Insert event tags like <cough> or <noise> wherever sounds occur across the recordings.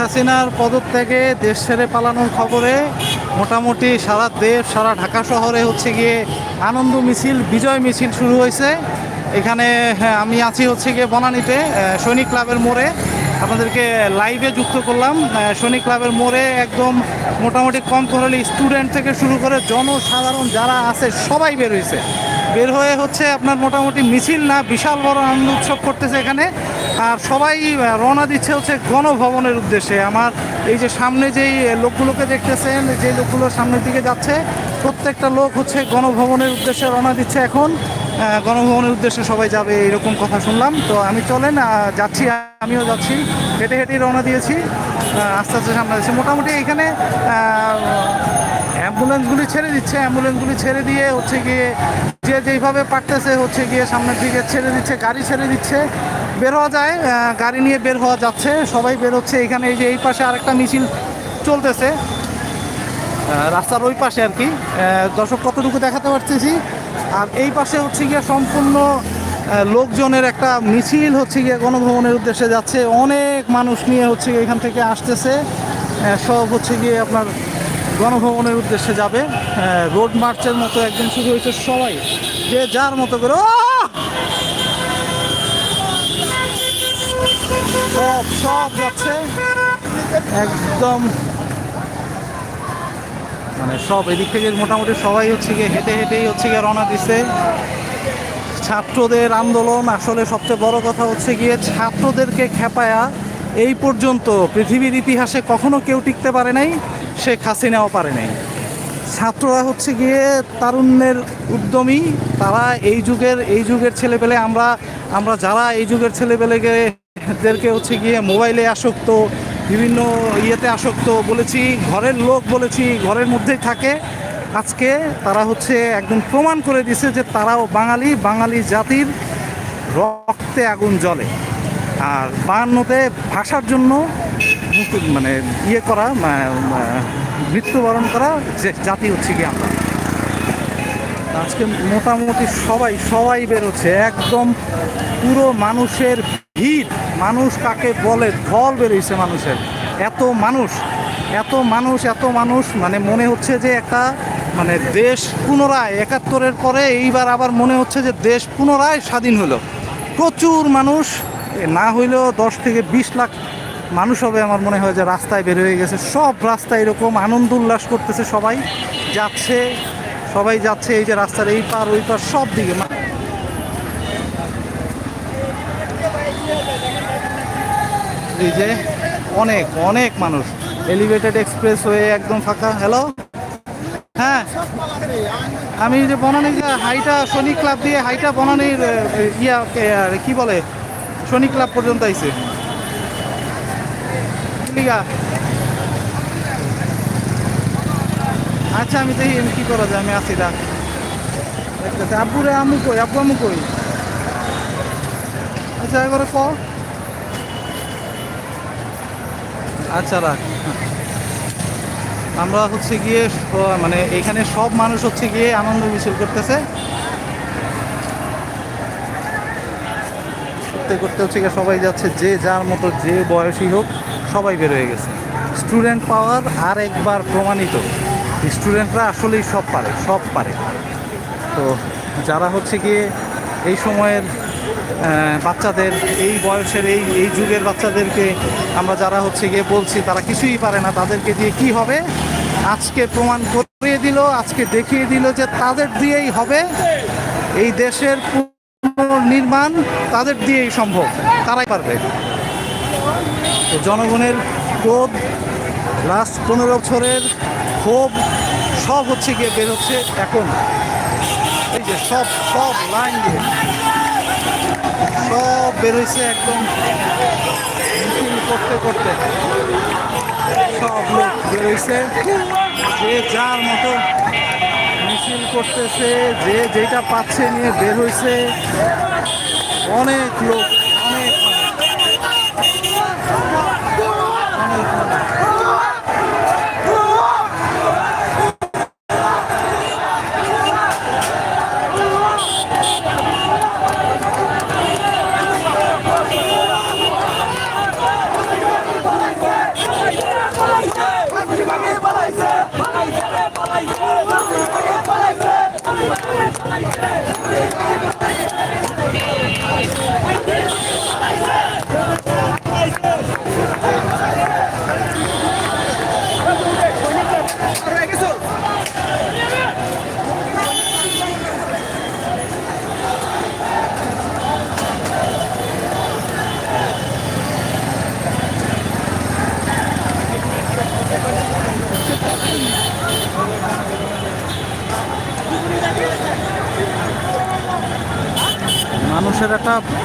হাসিনার পদত্যাগে দেশ ছেড়ে পালানোর খবরে মোটামুটি সারা দেশ সারা ঢাকা শহরে হচ্ছে গিয়ে আনন্দ মিছিল বিজয় মিছিল শুরু হয়েছে। এখানে হ্যাঁ, আমি আছি হচ্ছে গিয়ে বনানীতে সৈনিক ক্লাবের মোড়ে। আপনাদেরকে লাইভে যুক্ত করলাম। সৈনিক ক্লাবের মোড়ে একদম মোটামুটি কম করলে স্টুডেন্ট থেকে শুরু করে জনসাধারণ যারা আছে সবাই বের হয়েছে। বের হয়ে হচ্ছে আপনার মোটামুটি মিছিল না বিশাল বড় আনন্দ উৎসব করতেছে এখানে। আর সবাই রওনা দিচ্ছে হচ্ছে গণভবনের উদ্দেশ্যে। আমার এই যে সামনে যেই লোকগুলোকে দেখতেছেন যে লোকগুলো সামনের দিকে যাচ্ছে, প্রত্যেকটা লোক হচ্ছে গণভবনের উদ্দেশ্যে রওনা দিচ্ছে এখন। গণভবনের উদ্দেশ্যে সবাই যাবে, এরকম কথা শুনলাম। তো আমি চলেন যাচ্ছি, আমিও যাচ্ছি। হেঁটে হেঁটেই রওনা দিয়েছি। আস্তে আস্তে সামনে যাচ্ছি মোটামুটি এখানে অ্যাম্বুলেন্সগুলি ছেড়ে দিচ্ছে। অ্যাম্বুলেন্সগুলি ছেড়ে দিয়ে হচ্ছে গিয়ে, যে যেইভাবে পারতেছে হচ্ছে গিয়ে সামনের দিকে ছেড়ে দিচ্ছে, গাড়ি ছেড়ে দিচ্ছে। বের হওয়া যায় গাড়ি নিয়ে বের হওয়া যাচ্ছে, সবাই বের হচ্ছে। এখানে এই যে এই পাশে আরেকটা মিছিল চলতেছে। রাস্তার ওই পাশে আর কি। দর্শক কতটুকু দেখাতে পারতেছি? আর এই পাশে হচ্ছে গিয়ে সম্পূর্ণ লোকজনের একটা মিছিল হচ্ছে গিয়ে গণভবনের উদ্দেশ্যে যাচ্ছে। অনেক মানুষ নিয়ে হচ্ছে এখান থেকে আসতেছে। সব হচ্ছে গিয়ে আপনার গণভবনের উদ্দেশ্যে যাবে। রোড মার্চের মতো একদম শুরু হয়েছে সবাই। যে যার মতো করে সব সব যাচ্ছে। একদম। মানে সব এদিক থেকে মোটামুটি সবাই হচ্ছে গিয়ে হেঁটে হেঁটেই হচ্ছে গিয়ে রওনা দিছে। ছাত্রদের আন্দোলন আসলে সবচেয়ে বড় কথা হচ্ছে গিয়ে ছাত্রদেরকে খেপায়া এই পর্যন্ত পৃথিবীর ইতিহাসে কখনো কেউ টিকতে পারে নাই, শেখ হাসিনাও পারে নাই। ছাত্ররা হচ্ছে গিয়ে তারুণ্যের উদ্যমী, তারা এই যুগের এই যুগের ছেলেপেলে আমরা আমরা যারা এই যুগের ছেলেপেলেকে দেরকে হচ্ছে গিয়ে মোবাইলে আসক্ত, বিভিন্ন ইয়েতে আসক্ত বলেছি, ঘরের লোক বলেছি, ঘরের মধ্যেই থাকে। আজকে তারা হচ্ছে একদম প্রমাণ করে দিছে যে তারাও বাঙালি বাঙালি জাতির রক্তে আগুন জ্বলে। আর বায়ান্নতে ভাষার জন্য মানে ইয়ে করা মৃত্যুবরণ করা যে জাতি হচ্ছে কি আমরা। আজকে মোটামুটি সবাই সবাই বেরোচ্ছে, একদম পুরো মানুষের ভিড়। মানুষ কাকে বলে, ঢল বেরোইছে মানুষের। এত মানুষ এত মানুষ এত মানুষ মানে মনে হচ্ছে যে একটা মানে দেশ পুনরায় একাত্তরের পরে এইবার আবার মনে হচ্ছে যে দেশ পুনরায় স্বাধীন হলো। প্রচুর মানুষ না হইলেও দশ থেকে বিশ লাখ মানুষ হবে আমার মনে হয় যে রাস্তায় বের হয়ে গেছে। সব রাস্তায় এরকম, আনন্দ উল্লাস করতেছে সবাই। যাচ্ছে সবাই যাচ্ছে, এই যে রাস্তার এই পার, ওই পার, সব দিকে। এই যে অনেক অনেক মানুষ। এলিভেটেড এক্সপ্রেস হয়ে একদম ফাঁকা। হ্যালো হ্যাঁ। আমি যে বনানী হাইটা, শনি ক্লাব দিয়ে হাইটা বনানীর ইয়া কি বলে? শনি ক্লাব পর্যন্ত আইছে। আচ্ছা আমি দেখি কি করা যায়। আমি আছি দা আব্বুরে আমু কই? আব্বু আমু কই? আচ্ছা এবারে ক? আচ্ছা রাখ। আমরা হচ্ছে গিয়ে মানে এখানে সব মানুষ হচ্ছে গিয়ে আনন্দ মিছিল করতেছে। করতে করতে হচ্ছে গিয়ে সবাই যাচ্ছে, যে যার মতো যে বয়সী হোক, সবাই বের হয়ে গেছে। স্টুডেন্ট পাওয়ার আর একবার প্রমাণিত। স্টুডেন্টরা আসলেই সব পারে সব পারে। তো যারা হচ্ছে গিয়ে এই সময়ের বাচ্চাদের এই বয়সের, এই এই যুগের বাচ্চাদেরকে আমরা যারা হচ্ছে গিয়ে বলছি, তারা কিছুই পারে না। তাদেরকে দিয়ে কি হবে? আজকে প্রমাণ করিয়ে দিল, আজকে দেখিয়ে দিল যে তাদের দিয়েই হবে। এই দেশের পুনর্নির্মাণ তাদের দিয়েই সম্ভব। তারাই পারবে। তো জনগণের ক্রোধ লাস্ট পনেরো বছরের ক্ষোভ সব হচ্ছে গিয়ে বেরোচ্ছে এখন। এই যে সব সব লাইন দিয়ে। সব বেরোইছে একদম করতে করতে। সব লোক বেরোইছে যে যার মতো মিছিল করতেছে, যে যেটা পাচ্ছে নিয়ে বের হয়েছে অনেক লোক অনেক মানুষ। অনেক মানুষ।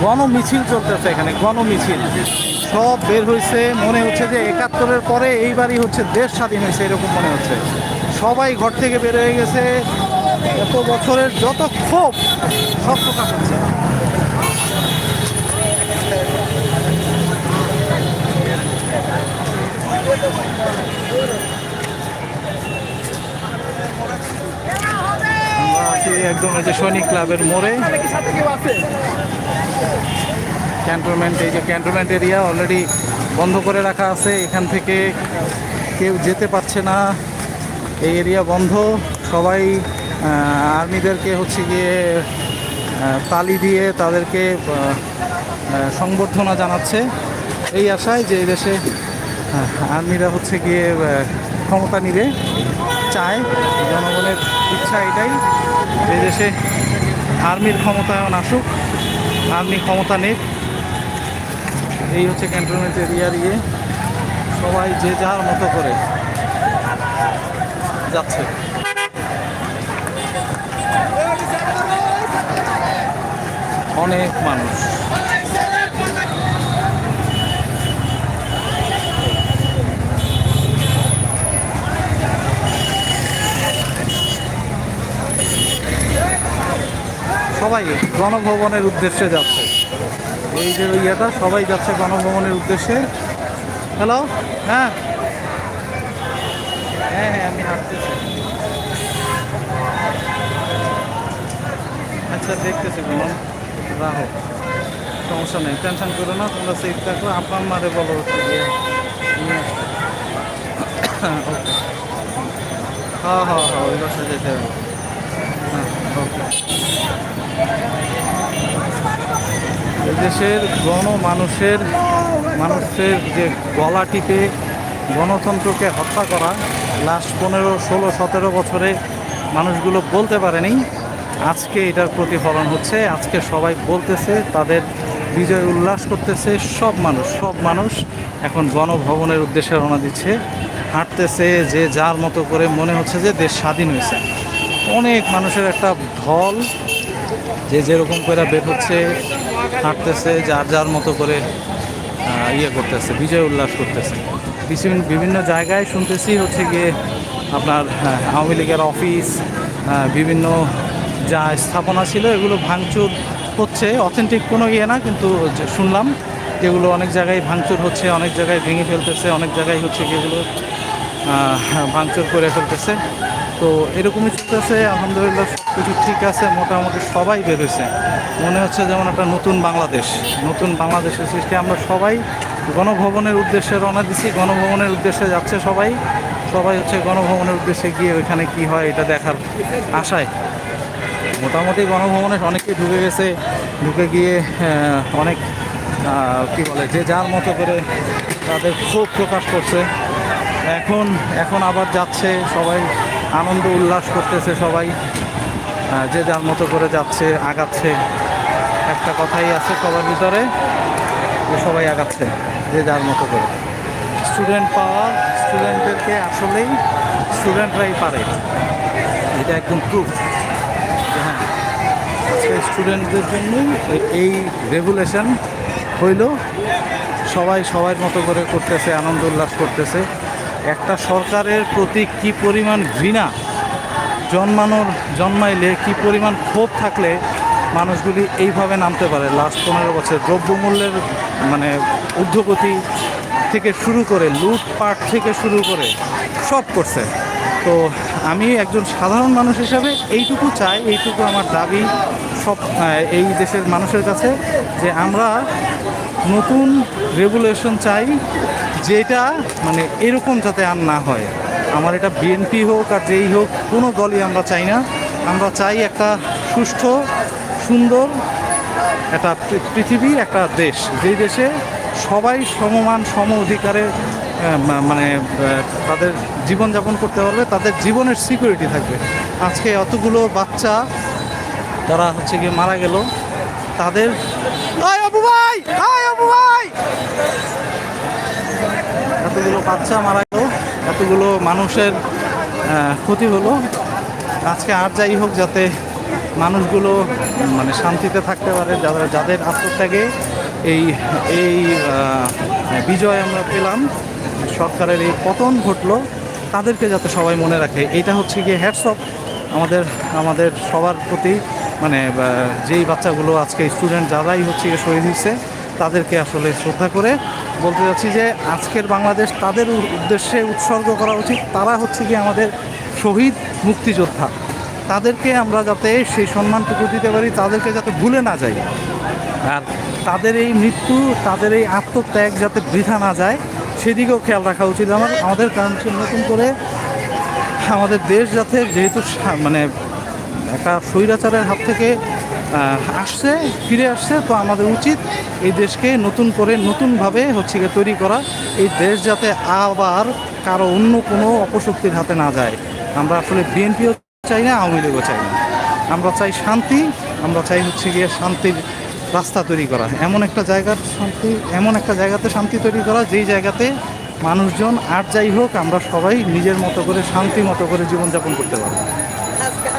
একটা গণ মিছিল চলতেছে এখানে গণমিছিল সব বের হয়েছে মনে হচ্ছে যে একাত্তরের পরে এইবারই হচ্ছে দেশ স্বাধীন হয়েছে এরকম মনে হচ্ছে। সবাই ঘর থেকে বের হয়ে গেছে। এত বছরের যত ক্ষোভ, সব প্রকাশ হচ্ছে আমরা আছি একদম এই যে সৈনিক ক্লাবের মোড়ে। ক্যান্টনমেন্ট এই যে ক্যান্টনমেন্ট এরিয়া অলরেডি বন্ধ করে রাখা আছে। এখান থেকে কেউ যেতে পারছে না। এই এরিয়া বন্ধ। সবাই আর্মিদেরকে হচ্ছে গিয়ে তালি দিয়ে তাদেরকে সংবর্ধনা জানাচ্ছে। এই আশায় যে দেশে আর্মিরা হচ্ছে গিয়ে ক্ষমতা নিবে, চায়। জনগণের ইচ্ছা এটাই। যে দেশে আর্মির ক্ষমতায়ন আসুক, আর্মি ক্ষমতা নেই এই হচ্ছে ক্যান্টনমেন্ট এরিয়ার ইয়ে সবাই যে যার মতো করে যাচ্ছে। অনেক মানুষ। সবাই গণভবনের উদ্দেশ্যে যাচ্ছে। এই যে ইয়েটা, সবাই যাচ্ছে গণভবনের উদ্দেশ্যে। হ্যালো হ্যাঁ। হ্যাঁ হ্যাঁ আমি হাঁটতেছি। আচ্ছা দেখতেছি বলুন। রাহো, সমস্যা নেই, টেনশন করো না, তোমরা সেফ থাকো। আপনার মারে বলো <coughs> হ্যাঁ হ্যাঁ হ্যাঁ ওই বাসায় যেতে হবে। দেশের গণমানুষের মানুষের যে গলা টিপে গণতন্ত্রকে হত্যা করা, লাস্ট পনেরো, ষোলো, সতেরো বছরে মানুষগুলো বলতে পারেনি। আজকে এটার প্রতিফলন হচ্ছে, আজকে সবাই বলতেছে, তাদের বিজয় উল্লাস করতেছে, সব মানুষ সব মানুষ এখন গণভবনের উদ্দেশ্যে রওনা দিচ্ছে। হাঁটতেছে যে যার মতো করে মনে হচ্ছে যে দেশ স্বাধীন হয়েছে। অনেক মানুষের একটা ঢল যে যেরকম করে বের হচ্ছে, হাঁটতেছে, যার যার মতো করে ইয়ে করতেছে, বিজয় উল্লাস করতেছে। বিভিন্ন জায়গায় শুনতেছি হচ্ছে গিয়ে আপনার আওয়ামী লীগের অফিস বিভিন্ন যা স্থাপনা ছিল এগুলো ভাঙচুর হচ্ছে। অথেন্টিক কোনো ইয়ে না, কিন্তু শুনলাম যেগুলো অনেক জায়গায় ভাঙচুর হচ্ছে, অনেক জায়গায় ভেঙে ফেলতেছে, অনেক জায়গায় হচ্ছে যেগুলো ভাঙচুর করে ফেলতেছে। তো এরকমই চলতেছে, আলহামদুলিল্লাহ কিছু ঠিক আছে, মোটামুটি সবাই বেরোছে মনে হচ্ছে যেমন একটা নতুন বাংলাদেশ, নতুন বাংলাদেশের সৃষ্টি। আমরা সবাই গণভবনের উদ্দেশ্যে রওনা দিছি, গণভবনের উদ্দেশ্যে যাচ্ছে সবাই। সবাই হচ্ছে গণভবনের উদ্দেশ্যে গিয়ে ওইখানে কি হয় এটা দেখার আশায়। মোটামুটি গণভবনে অনেকেই ঢুকে গেছে, ঢুকে গিয়ে অনেক কি বলে, যে যার মতো করে তাদের ক্ষোভ প্রকাশ করছে। এখন এখন আবার যাচ্ছে সবাই। আনন্দ, উল্লাস করতেছে সবাই। যে যার মতো করে যাচ্ছে, আগাচ্ছে। একটা কথাই আছে সবার ভিতরে, যে সবাই আগাচ্ছে, যে যার মতো করে। স্টুডেন্ট পাওয়ার স্টুডেন্টদেরকে আসলেই স্টুডেন্টরাই পারে। এটা একদম প্রুফ হ্যাঁ আজকে স্টুডেন্টদের জন্যই এই রেগুলেশন হইল। সবাই সবার মতো করে করতেছে, আনন্দ, উল্লাস করতেছে। একটা সরকারের প্রতি কি পরিমাণ ঘৃণা জন্মানোর, জন্মাইলে কি পরিমাণ ক্ষোভ থাকলে মানুষগুলি এইভাবে নামতে পারে? লাস্ট পনেরো বছর দ্রব্যমূল্যের মানে ঊর্ধ্বগতি থেকে শুরু করে, লুটপাট থেকে শুরু করে সব করছে। তো আমি একজন সাধারণ মানুষ হিসাবে এইটুকু চাই, এইটুকু আমার দাবি সব এই দেশের মানুষের কাছে যে আমরা নতুন রেগুলেশন চাই যেটা মানে এরকম যাতে আর না হয়। আমার এটা বিএনপি হোক আর যেই হোক, কোনো দলই আমরা চাই না। আমরা চাই একটা সুষ্ঠু, সুন্দর একটা পৃথিবী একটা দেশ। যেই দেশে সবাই সমমান, সম অধিকারে মানে তাদের জীবনযাপন করতে পারবে, তাদের জীবনের সিকিউরিটি থাকবে। আজকে অতগুলো বাচ্চা তারা হচ্ছে গিয়ে মারা গেল। তাদের আয় আয় এতগুলো বাচ্চা মারা গেল, এতগুলো মানুষের ক্ষতি হলো। আজকে আর যাই হোক, যাতে মানুষগুলো মানে শান্তিতে থাকতে পারে, যারা যাদের আত্মত্যাগে এই এই বিজয় আমরা পেলাম, সরকারের এই পতন ঘটলো, তাদেরকে যাতে সবাই মনে রাখে। এটা হচ্ছে গিয়ে হ্যাটসঅপ আমাদের আমাদের সবার প্রতি। মানে যেই বাচ্চাগুলো আজকে স্টুডেন্ট যারাই হচ্ছে শহীদ হয়েছে, তাদেরকে আসলে শ্রদ্ধা করে বলতে চাচ্ছি যে আজকের বাংলাদেশ তাদের উদ্দেশ্যে উৎসর্গ করা উচিত। তারা হচ্ছে গিয়ে আমাদের শহীদ মুক্তিযোদ্ধা। তাদেরকে আমরা যাতে সেই সম্মানটুকু দিতে পারি, তাদেরকে যাতে ভুলে না যাই। আর তাদের এই মৃত্যু, তাদের এই আত্মত্যাগ যাতে বৃথা না যায়, সেদিকেও খেয়াল রাখা উচিত আমার, আমাদের কারণ নতুন করে আমাদের দেশ যাতে যেহেতু মানে একটা স্বৈরাচারের হাত থেকে আসছে, ফিরে আসছে, তো আমাদের উচিত এই দেশকে নতুন করে নতুনভাবে হচ্ছে গিয়ে তৈরি করা, এই দেশ যাতে আবার কারও অন্য কোনো অপশক্তির হাতে না যায়। আমরা আসলে বিএনপিও চাই না, আওয়ামী লীগও চাই না। আমরা চাই শান্তি, আমরা চাই হচ্ছে গিয়ে শান্তির রাস্তা তৈরি করা। এমন একটা জায়গার শান্তি, এমন একটা জায়গাতে শান্তি তৈরি করা, যেই জায়গাতে মানুষজন আর যাই হোক, আমরা সবাই নিজের মতো করে শান্তি মতো করে জীবনযাপন করতে পারব।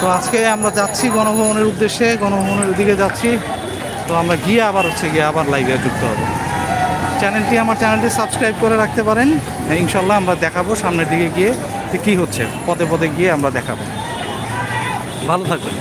তো আজকে আমরা যাচ্ছি গণভবনের উদ্দেশ্যে, গণভবনের দিকে যাচ্ছি। তো আমরা গিয়ে আবার হচ্ছে গিয়ে আবার লাইভে যুক্ত হব। চ্যানেলটি, আমার চ্যানেলটি সাবস্ক্রাইব করে রাখতে পারেন। ইনশাল্লাহ আমরা দেখাবো সামনের দিকে গিয়ে কি কী হচ্ছে। পদে পদে গিয়ে আমরা দেখাবো। ভালো থাকবেন।